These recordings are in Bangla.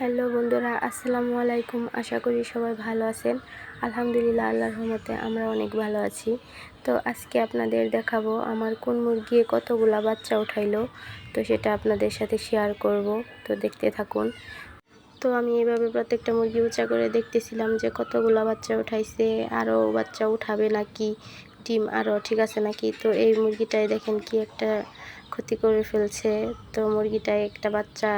হ্যালো বন্ধুরা, আসসালামু আলাইকুম। আশা করি সবাই ভালো আছেন। আলহামদুলিল্লাহ, আল্লাহর রহমতে আমরা অনেক ভালো আছি। তো আজকে আপনাদের দেখাবো আমার কোন মুরগি কতগুলা বাচ্চা উঠাইলো। তো সেটা আপনাদের সাথে শেয়ার করব। তো দেখতে থাকুন। তো আমি এভাবে প্রত্যেকটা মুরগি উঁচা করে দেখতেছিলাম যে কতগুলা বাচ্চা উঠাইছে আরও বাচ্চা উঠাবে নাকি, ডিম আরও ঠিক আছে নাকি? তো এই মুরগিটাই দেখেন কি একটা ক্ষতি করে ফেলছে। তো মুরগিটায় একটা বাচ্চা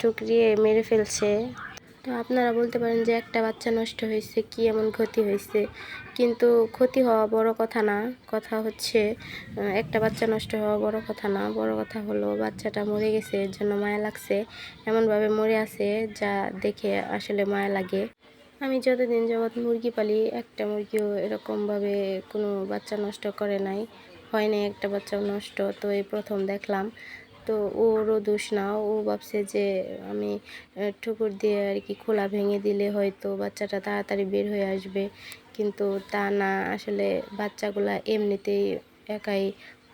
টুকরিয়ে মেরে ফেলছে। তো আপনারা বলতে পারেন যে একটা বাচ্চা নষ্ট হয়েছে, কি এমন ক্ষতি হয়েছে? কিন্তু ক্ষতি হওয়া বড় কথা না। কথা হচ্ছে একটা বাচ্চা নষ্ট হওয়া বড় কথা না। বড় কথা হলো বাচ্চাটা মরে গেছে, এর জন্য মায়া লাগছে। এমনভাবে মরে আছে যা দেখে আসলে মায়া লাগে। আমি যতদিন যাবৎ মুরগি পালি, একটা মুরগিও এরকমভাবে কোনো বাচ্চা নষ্ট করে নাই। হয় একটা বাচ্চাও নষ্ট। তো এই প্রথম দেখলাম। তো ওরও দোষ না। ও ভাবছে যে আমি ঠুকুর দিয়ে আর কি খোলা ভেঙে দিলে হয়তো বাচ্চাটা তাড়াতাড়ি বের হয়ে আসবে। কিন্তু তা না, আসলে বাচ্চাগুলা এমনিতেই একাই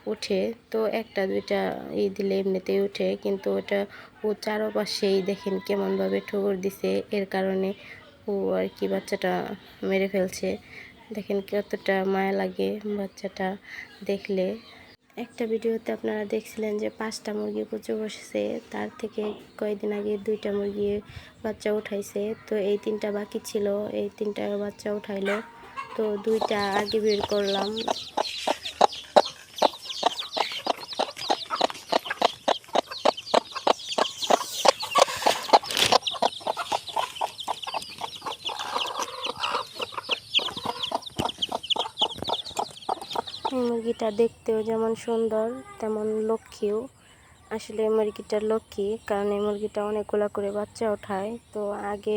ওঠে। তো একটা, দুইটা ই দিলে এমনিতেই ওঠে। কিন্তু ওটা ও চারপাশেই দেখেন কেমনভাবে ঠুকুর দিছে। এর কারণে ও আর কি বাচ্চাটা মেরে ফেলছে। দেখেন কতটা মায়া লাগে বাচ্চাটা দেখলে। একটা ভিডিওতে আপনারা দেখছিলেন যে পাঁচটা মুরগি কুচু বসেছে, তার থেকে কয়েকদিন আগে দুইটা মুরগি বাচ্চা উঠাইছে। তো এই তিনটা বাকি ছিল, এই তিনটা বাচ্চা উঠাইলো। তো দুইটা আগে বের করলাম। মুরগিটা দেখতেও যেমন সুন্দর, তেমন লক্ষ্মীও। আসলে মুরগিটার লক্ষ্মী, কারণ এই মুরগিটা অনেকগুলো করে বাচ্চা ওঠায়। তো আগে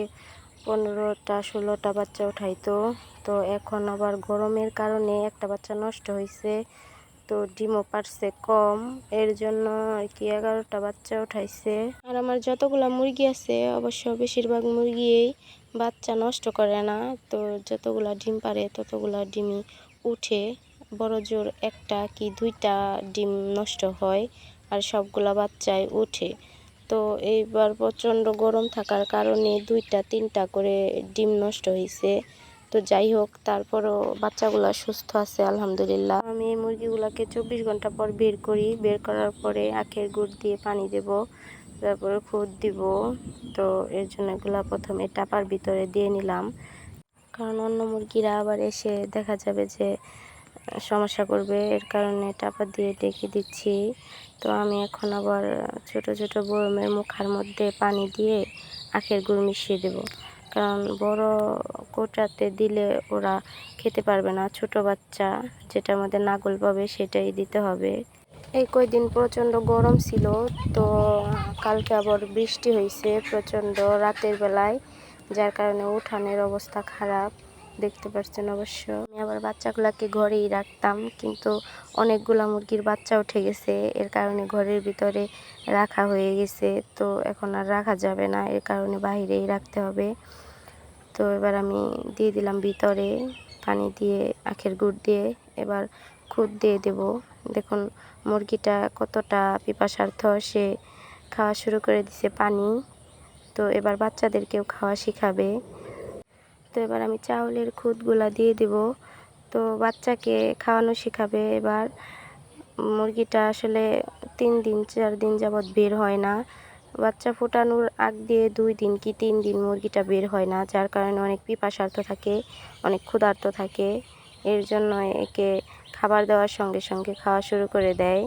পনেরোটা, ষোলোটা বাচ্চা উঠাইতো। তো এখন আবার গরমের কারণে একটা বাচ্চা নষ্ট হয়েছে তো ডিমও পারছে কম, এর জন্য আর কি এগারোটা বাচ্চা উঠাইছে। আর আমার যতগুলো মুরগি আছে, অবশ্য বেশিরভাগ মুরগিই বাচ্চা নষ্ট করে না। তো যতগুলা ডিম পারে, ততগুলা ডিমই উঠে। বড় জোর একটা কি দুইটা ডিম নষ্ট হয় আর সবগুলা বাচ্চায় উঠে। তো এইবার প্রচণ্ড গরম থাকার কারণে দুইটা, তিনটা করে ডিম নষ্ট হয়েছে তো যাই হোক, তারপরও বাচ্চাগুলা সুস্থ আছে, আলহামদুলিল্লাহ। আমি এই মুরগিগুলোকে চব্বিশ ঘণ্টা পর বের করি। বের করার পরে আখের গুড় দিয়ে পানি দেব, তারপরে খুদ দিব। তো এর জন্য এগুলা প্রথমে টাপার ভিতরে দিয়ে নিলাম। কারণ অন্য মুরগিরা আবার এসে দেখা যাবে যে সমস্যা করবে, এর কারণে টাপা দিয়ে ডেকে দিচ্ছি। তো আমি এখন আবার ছোট ছোট বরমের মুখার মধ্যে পানি দিয়ে আখের গুড় মিশিয়ে দেব। কারণ বড় কোটাতে দিলে ওরা খেতে পারবে না। ছোট বাচ্চা যেটার মধ্যে নাগল পাবে সেটাই দিতে হবে। এই কয়দিন প্রচণ্ড গরম ছিল, তো কালকে আবার বৃষ্টি হয়েছে প্রচণ্ড রাতের বেলায়, যার কারণে উঠানের অবস্থা খারাপ। দেখতে পাচ্ছেন অবশ্য। আমি আবার বাচ্চাগুলোকে ঘরেই রাখতাম, কিন্তু অনেকগুলা মুরগির বাচ্চা উঠে গেছে। এর কারণে ঘরের ভিতরে রাখা হয়ে গেছে। তো এখন আর রাখা যাবে না, এর কারণে বাহিরেই রাখতে হবে। তো এবার আমি দিয়ে দিলাম ভিতরে পানি দিয়ে, আখের গুড় দিয়ে, এবার খুদ দিয়ে দেব। দেখুন, মুরগিটা কতটা পিপাসার্থ সে খাওয়া শুরু করে দিছে পানি। তো এবার বাচ্চাদেরকেও খাওয়া শিখাবে। তো এবার আমি চাউলের খুদগুলা দিয়ে দেব। তো বাচ্চাকে খাওয়ানো শেখাবে এবার। মুরগিটা আসলে তিন দিন, চার দিন যাবৎ বের হয় না। বাচ্চা ফোটানোর আগ দিয়ে দুই দিন কি তিন দিন মুরগিটা বের হয় না, যার কারণে অনেক পিপাসার্থ থাকে, অনেক ক্ষুধার্ত থাকে। এর জন্য একে খাবার দেওয়ার সঙ্গে সঙ্গে খাওয়া শুরু করে দেয়।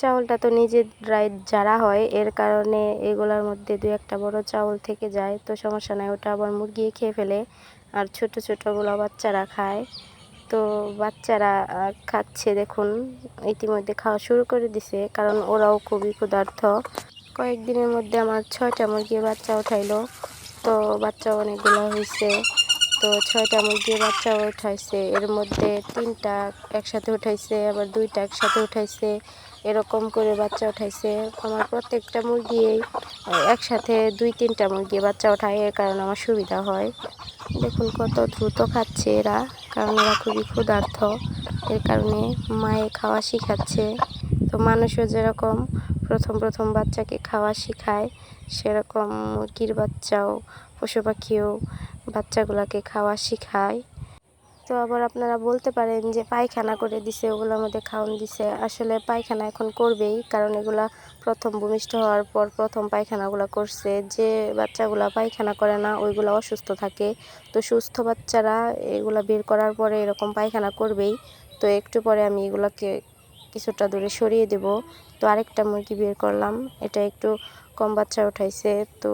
চাউলটা তো নিজেরাই যারা হয়, এর কারণে এগুলোর মধ্যে দু একটা বড় চাউল থেকে যায়, তো সমস্যা নাই, ওটা আবার মুরগি খেয়ে ফেলে। আর ছোট ছোটোগুলো বাচ্চারা খায়। তো বাচ্চারা খাচ্ছে দেখুন, ইতিমধ্যে খাওয়া শুরু করে দিছে, কারণ ওরাও খুবই ক্ষুধার্থ। কয়েকদিনের মধ্যে আমার ছয়টা মুরগি বাচ্চা উঠাইলো, তো বাচ্চা অনেকগুলো হয়েছে তো ছয়টা মুরগির বাচ্চা উঠাইছে। এর মধ্যে তিনটা একসাথে উঠাইছে, আবার দুইটা একসাথে উঠাইছে। এরকম করে বাচ্চা উঠাইছে। আমার প্রত্যেকটা মুরগি একসাথে দুই তিনটা মুরগি বাচ্চা ওঠায় এর কারণে আমার সুবিধা হয়। দেখুন কত দ্রুত খাচ্ছে এরা, কারণ এরা খুবই ক্ষুধার্থ। এর কারণে মায়ে খাওয়া শিখাচ্ছে। তো মানুষও যেরকম প্রথম প্রথম বাচ্চাকে খাওয়া শেখায়, সেরকম মুরগির বাচ্চাও, পশু পাখিও বাচ্চাগুলোকে খাওয়া শেখায়। তো আবার আপনারা বলতে পারেন যে পায়খানা করে দিছে ওগুলোর মধ্যে খাওয়ান দিছে। আসলে পায়খানা এখন করবেই, কারণ এগুলা প্রথম ভূমিষ্ঠ হওয়ার পর প্রথম পায়খানাগুলো করছে। যে বাচ্চাগুলো পায়খানা করে না, ওইগুলো অসুস্থ থাকে। তো সুস্থ বাচ্চারা এগুলা বের করার পরে এরকম পায়খানা করবেই। তো একটু পরে আমি এগুলোকে কিছুটা দূরে সরিয়ে দেব। তো আরেকটা মুরগি বের করলাম। এটা একটু কম বাচ্চা উঠাইছে। তো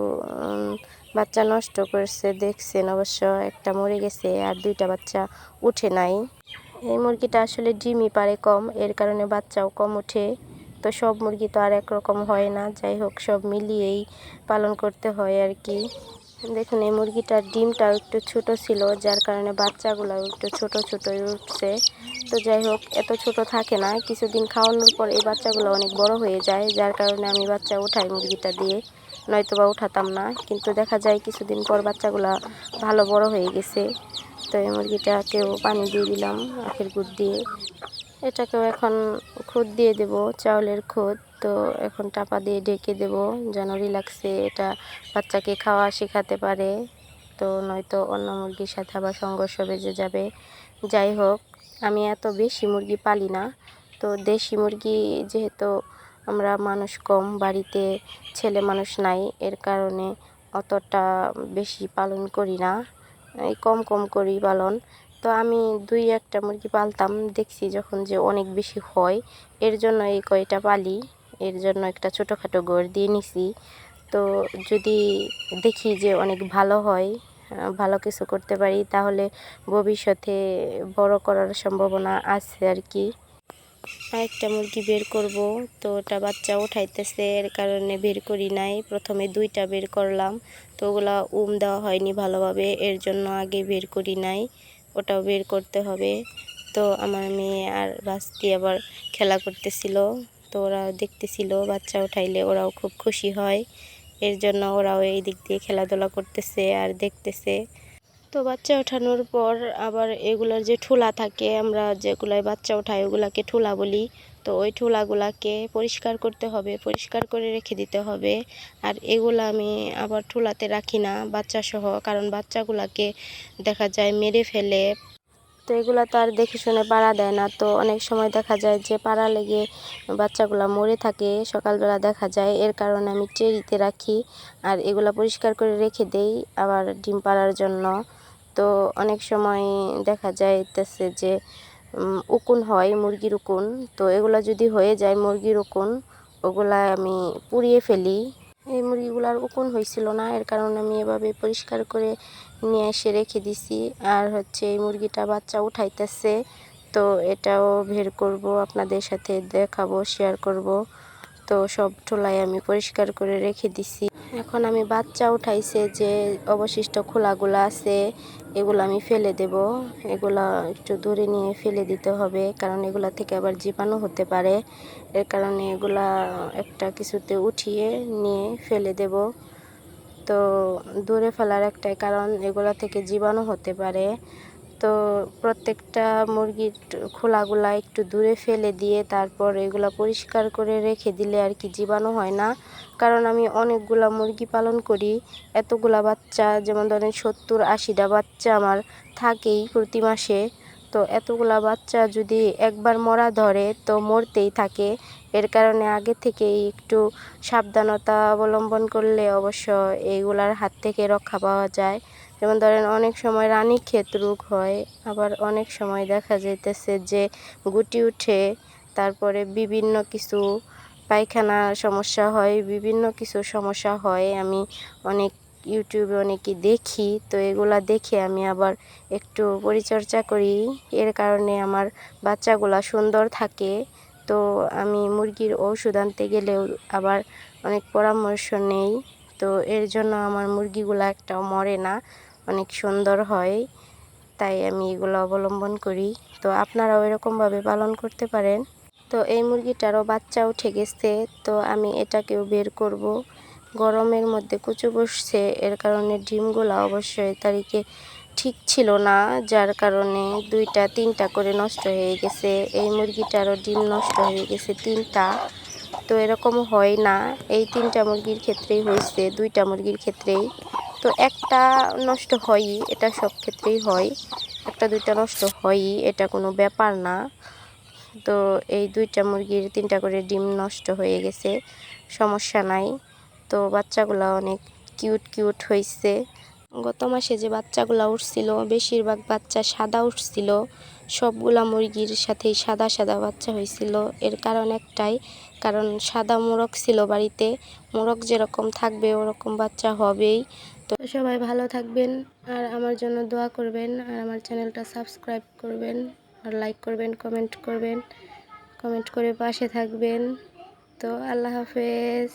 বাচ্চা নষ্ট করছে, দেখছেন অবশ্য একটা মরে গেছে আর দুইটা বাচ্চা উঠে নাই। এই মুরগিটা আসলে ডিমই পারে কম, এর কারণে বাচ্চাও কম ওঠে তো সব মুরগি তো আর একরকম হয় না, যাই হোক, সব মিলিয়েই পালন করতে হয় আর কি। দেখুন, এই মুরগিটার ডিমটাও একটু ছোট ছিল, যার কারণে বাচ্চাগুলো একটু ছোট ছোটই উঠছে। তো যাই হোক, এত ছোট থাকে না, কিছুদিন খাওয়ানোর পর এই বাচ্চাগুলো অনেক বড় হয়ে যায়, যার কারণে আমি বাচ্চা উঠাই মুরগিটা দিয়ে। নয়তো বা উঠাতাম না। কিন্তু দেখা যায় কিছুদিন পর বাচ্চাগুলো ভালো বড় হয়ে গেছে। তো এই মুরগিটাকেও পানি দিয়ে দিলাম, আখের গুড় দিয়ে। এটাকেও এখন খুদ দিয়ে দেব, চাউলের খুদ। তো এখন টাপা দিয়ে ঢেকে দেব, যেন রিল্যাক্সে এটা বাচ্চাকে খাওয়া শেখাতে পারে। তো নয়তো অন্য মুরগির সাথে আবার সংঘর্ষ বেজে যাবে। যাই হোক, আমি এত বেশি মুরগি পালি না। তো দেশি মুরগি যেহেতু আমরা মানুষ কম, বাড়িতে ছেলে মানুষ নাই, এর কারণে অতটা বেশি পালন করি না। এই কম কম করি পালন। তো আমি দুই একটা মুরগি পালতাম, দেখছি যখন যে অনেক বেশি হয়, এর জন্য এই কয়টা পালি, এর জন্য একটা ছোটোখাটো ঘর দিয়ে নিছি। তো যদি দেখি যে অনেক ভালো হয়, ভালো কিছু করতে পারি, তাহলে ভবিষ্যতে বড় করার সম্ভাবনা আছে আর কি। আরেকটা মুরগি বের করব। তো ওটা বাচ্চা উঠাইতেছে, এর কারণে বের করি নাই। প্রথমে দুইটা বের করলাম, তো ওগুলা উম দেওয়া হয়নি ভালোভাবে, এর জন্য আগে বের করি নাই। ওটাও বের করতে হবে। তো আমার মেয়ে আর বাস্তি আবার খেলা করতেছিল, তো ওরা দেখতেছিল বাচ্চা উঠাইলে ওরাও খুব খুশি হয়। এর জন্য ওরাও এই দিক দিয়ে খেলাধুলা করতেছে আর দেখতেছে। তো বাচ্চা ওঠানোর পর আবার এগুলার যে ঠুলা থাকে, আমরা যেগুলাই বাচ্চা ওঠাই ওগুলাকে ঠুলা বলি। তো ওই ঠুলাগুলাকে পরিষ্কার করতে হবে, পরিষ্কার করে রেখে দিতে হবে। আর এগুলো আমি আবার ঠুলাতে রাখি না বাচ্চা সহ কারণ বাচ্চাগুলাকে দেখা যায় মেরে ফেলে। তো এগুলো তো আর দেখে শুনে পাড়া দেয় না। তো অনেক সময় দেখা যায় যে পাড়া লেগে বাচ্চাগুলো মরে থাকে, সকালবেলা দেখা যায়। এর কারণে আমি ট্রেরিতে রাখি আর এগুলো পরিষ্কার করে রেখে দেই আবার ডিম পাড়ার জন্য। তো অনেক সময় দেখা যাইতেছে যে উকুন হয়, মুরগির উকুন। তো এগুলো যদি হয়ে যায় মুরগির উকুন, ওগুলা আমি পুড়িয়ে ফেলি। এই মুরগিগুলার উকুন হয়েছিল না, এর কারণে আমি এভাবে পরিষ্কার করে নিয়ে এসে রেখে দিছি। আর হচ্ছে এই মুরগিটা বাচ্চা উঠাইতেছে, তো এটাও বের করব, আপনাদের সাথে দেখাবো শেয়ার করব। তো সব ঠোলাই আমি পরিষ্কার করে রেখে দিছি। এখন আমি বাচ্চা উঠাইছে যে অবশিষ্ট খোলাগুলো আছে, এগুলো আমি ফেলে দেব। এগুলা একটু দূরে নিয়ে ফেলে দিতে হবে, কারণ এগুলা থেকে আবার জীবাণু হতে পারে। এর কারণে এগুলা একটা কিছুতে উঠিয়ে নিয়ে ফেলে দেব। তো দূরে ফেলার একটাই কারণ, এগুলা থেকে জীবাণু হতে পারে। তো প্রত্যেকটা মুরগির খোলাগুলা একটু দূরে ফেলে দিয়ে তারপর এগুলা পরিষ্কার করে রেখে দিলে আর কি জীবাণু হয় না। কারণ আমি অনেকগুলা মুরগি পালন করি, এতগুলা বাচ্চা, যেমন ধরেন সত্তর আশিটা বাচ্চা আমার থাকেই প্রতি মাসে। তো এতগুলা বাচ্চা যদি একবার মরা ধরে তো মরতেই থাকে। এর কারণে আগে থেকেই একটু সাবধানতা অবলম্বন করলে অবশ্য এইগুলার হাত থেকে রক্ষা পাওয়া যায়। যেমন ধরেন অনেক সময় রানীক্ষেত রোগ হয়, আবার অনেক সময় দেখা যাইতেছে যে গুটি উঠে, তারপরে বিভিন্ন কিছু পায়খানা সমস্যা হয়, বিভিন্ন কিছু সমস্যা হয়। আমি অনেক ইউটিউবে অনেকে দেখি, তো এগুলা দেখে আমি আবার একটু পরিচর্যা করি। এর কারণে আমার বাচ্চাগুলা সুন্দর থাকে। তো আমি মুরগির ওষুধ আনতে গেলেও আবার অনেক পরামর্শ নেই। তো এর জন্য আমার মুরগিগুলো একটাও মরে না, অনেক সুন্দর হয়। তাই আমি এগুলো অবলম্বন করি। তো আপনারাও এরকমভাবে পালন করতে পারেন। তো এই মুরগিটারও বাচ্চা উঠে গেছে, তো আমি এটাকেও বের করব। গরমের মধ্যে কুচু বসছে, এর কারণে ডিমগুলো অবশ্যই তারিখে ঠিক ছিল না, যার কারণে দুইটা, তিনটা করে নষ্ট হয়ে গেছে। এই মুরগিটারও ডিম নষ্ট হয়ে গেছে তিনটা, তো এরকম হয় না। এই তিনটা মুরগির ক্ষেত্রেই হয়েছে, দুইটা মুরগির ক্ষেত্রেই। তো একটা নষ্ট হয়ই, এটা সব ক্ষেত্রেই হয়। একটা, দুইটা নষ্ট হয়ই, এটা কোনো ব্যাপার না। তো এই দুইটা মুরগির তিনটা করে ডিম নষ্ট হয়ে গেছে, সমস্যা নাই। তো বাচ্চাগুলো অনেক কিউট কিউট হয়েছে গত মাসে যে বাচ্চাগুলো উঠছিল, বেশিরভাগ বাচ্চা সাদা উঠছিল। সবগুলা মুরগির সাথেই সাদা সাদা বাচ্চা হয়েছিল এর কারণ একটাই, কারণ সাদা মোরগ ছিল বাড়িতে। মোরগ যেরকম থাকবে, ওরকম বাচ্চা হবেই। তো সবাই ভালো থাকবেন, আর আমার জন্য দোয়া করবেন, আর আমার চ্যানেলটা সাবস্ক্রাইব করবেন। আর লাইক করবেন কমেন্ট করবেন কমেন্ট করে পাশে থাকবেন। তো আল্লাহ হাফেজ।